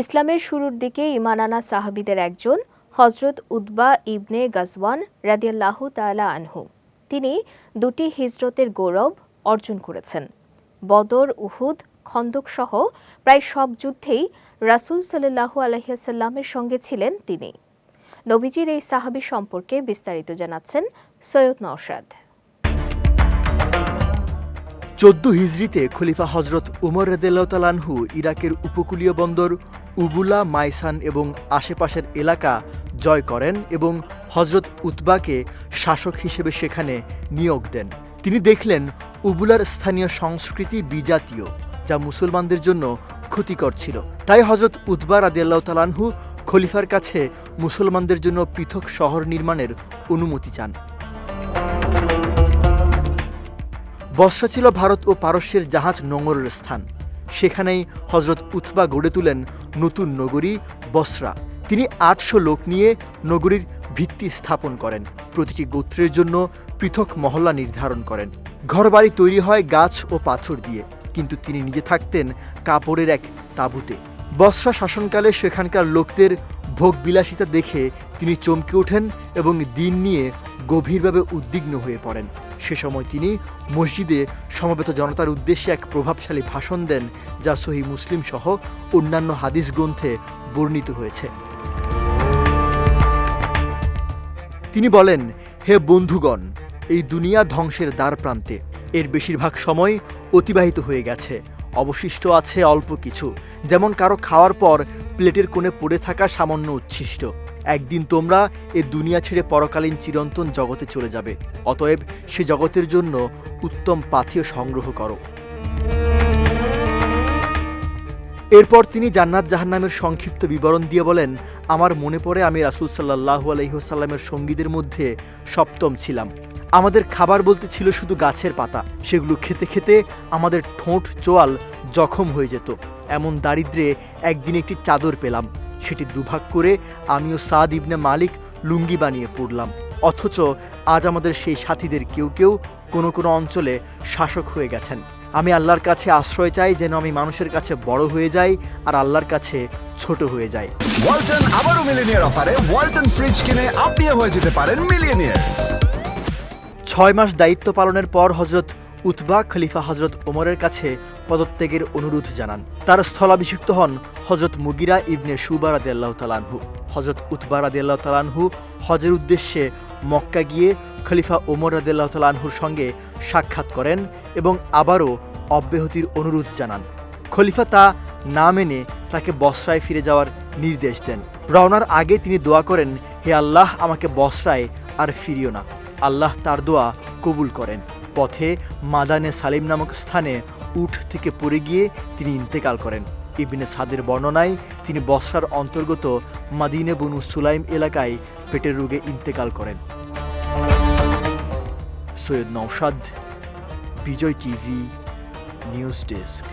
ইসলামের শুরুর দিকে ইমান আনা সাহাবিদের একজন হজরত উদ্বা ইবনে গাজওয়ান রাদিয়াল্লাহু তাআলা আনহু। তিনি দুটি হিজরতের গৌরব অর্জন করেছেন। বদর, উহুদ খন্দক সহ প্রায় সব যুদ্ধেই রাসূল সাল্লাল্লাহু আলহিহাসাল্লামের সঙ্গে ছিলেন তিনি। নবীজির এই সাহাবী সম্পর্কে বিস্তারিত জানাচ্ছেন সৈয়দ নওশাদ। চোদ্দ হিজরিতে খলিফা হজরত উমর রদেলানহু ইরাকের উপকূলীয় বন্দর উবুলা, মাইসান এবং আশেপাশের এলাকা জয় করেন এবং হজরত উতবাকে শাসক হিসেবে সেখানে নিয়োগ দেন। তিনি দেখলেন উবুলার স্থানীয় সংস্কৃতি বিজাতীয়, যা মুসলমানদের জন্য ক্ষতিকর ছিল। তাই হজরত উতবা রাদিয়াল্লাহ তালানহু খলিফার কাছে মুসলমানদের জন্য পৃথক শহর নির্মাণের অনুমতি চান। বসরা ছিল ভারত ও পারস্যের জাহাজ নোঙরের স্থান। সেখানেই হজরত উতবা গড়ে তুলেন নতুন নগরী বসরা। তিনি আটশো লোক নিয়ে নগরীর ভিত্তি স্থাপন করেন। প্রতিটি গোত্রের জন্য পৃথক মহল্লা নির্ধারণ করেন। ঘরবাড়ি তৈরি হয় গাছ ও পাথর দিয়ে। কিন্তু তিনি নিজে থাকতেন কাপড়ের এক তাঁবুতে। বসরা শাসনকালে সেখানকার লোকদের ভোগবিলাসিতা দেখে তিনি চমকে ওঠেন এবং দিন নিয়ে গভীরভাবে উদ্বিগ্ন হয়ে পড়েন। সে সময় তিনি মসজিদে সমবেত জনতার উদ্দেশ্যে এক প্রভাবশালী ভাষণ দেন, যা সহি মুসলিম সহ অন্যান্য হাদিস গ্রন্থে বর্ণিত হয়েছে। তিনি বলেন, হে বন্ধুগণ, এই দুনিয়া ধ্বংসের দ্বার প্রান্তে। এর বেশিরভাগ সময় অতিবাহিত হয়ে গেছে। অবশিষ্ট আছে অল্প কিছু। যেমন কারও খাওয়ার পর প্লেটের কোণে পড়ে থাকা সামান্য উচ্ছিষ্ট। একদিন তোমরা এ দুনিয়া ছেড়ে পরকালীন চিরন্তন জগতে চলে যাবে। অতএব সে জগতের জন্য উত্তম পাথিও সংগ্রহ করো। এরপর তিনি জান্নাত জাহান্নামের সংক্ষিপ্ত বিবরণ দিয়ে বলেন, আমার মনে পড়ে আমি রাসুল সাল্লাহু আলহিহসাল্লামের সঙ্গীদের মধ্যে সপ্তম ছিলাম। আমাদের খাবার বলতে ছিল শুধু গাছের পাতা। সেগুলো খেতে খেতে আমাদের ঠোঁট চোয়াল জখম হয়ে যেত। এমন দারিদ্রে একদিন একটি চাদর পেলাম। সেটি দুভাগ করে আমিও সাদ ইবনে মালিক লুঙ্গি বানিয়ে পড়লাম। অথচ আজ আমাদের সেই সাথীদের কেউ কেউ কোনো কোনো অঞ্চলে শাসক হয়ে গেছেন। আমি আল্লাহর কাছে আশ্রয় চাই যেন আমি মানুষের কাছে বড় হয়ে যাই আর আল্লাহর কাছে ছোট হয়ে যাই। ওয়ালটন আবারও মিলিনিয়ার অফারে ওয়ালটন ফ্রিজ কিনে আপনিও হয়ে যেতে পারেন মিলিয়নিয়ার। ছয় মাস দায়িত্ব পালনের পর হজরত উতবা খলিফা হজরত ওমরের কাছে পদত্যাগের অনুরোধ জানান। তার স্থলাভিষিক্ত হন হজরত মুগিরা ইবনে সুবা রাদে আল্লাহ তালানহু হজরত উতবা রাদে আল্লাহ তালানহু হজের উদ্দেশ্যে মক্কা গিয়ে খলিফা ওমর রাদে আল্লাহ তালানহুর সঙ্গে সাক্ষাৎ করেন এবং আবারও অব্যাহতির অনুরোধ জানান। খলিফা তা না মেনে তাকে বসরায় ফিরে যাওয়ার নির্দেশ দেন। রওনার আগে তিনি দোয়া করেন, হে আল্লাহ, আমাকে বসরায় আর ফিরিও না। আল্লাহ তার দোয়া কবুল করেন। পথে মাদানে সালিম নামক স্থানে উঠ থেকে পড়ে গিয়ে তিনি ইন্তেকাল করেন। ইবিনে সাদের বর্ণনায় তিনি বসরার অন্তর্গত মাদিনে বনু সুলাইম এলাকায় পেটের রোগে ইন্তেকাল করেন। Syed Naushad Bijoy TV, news desk.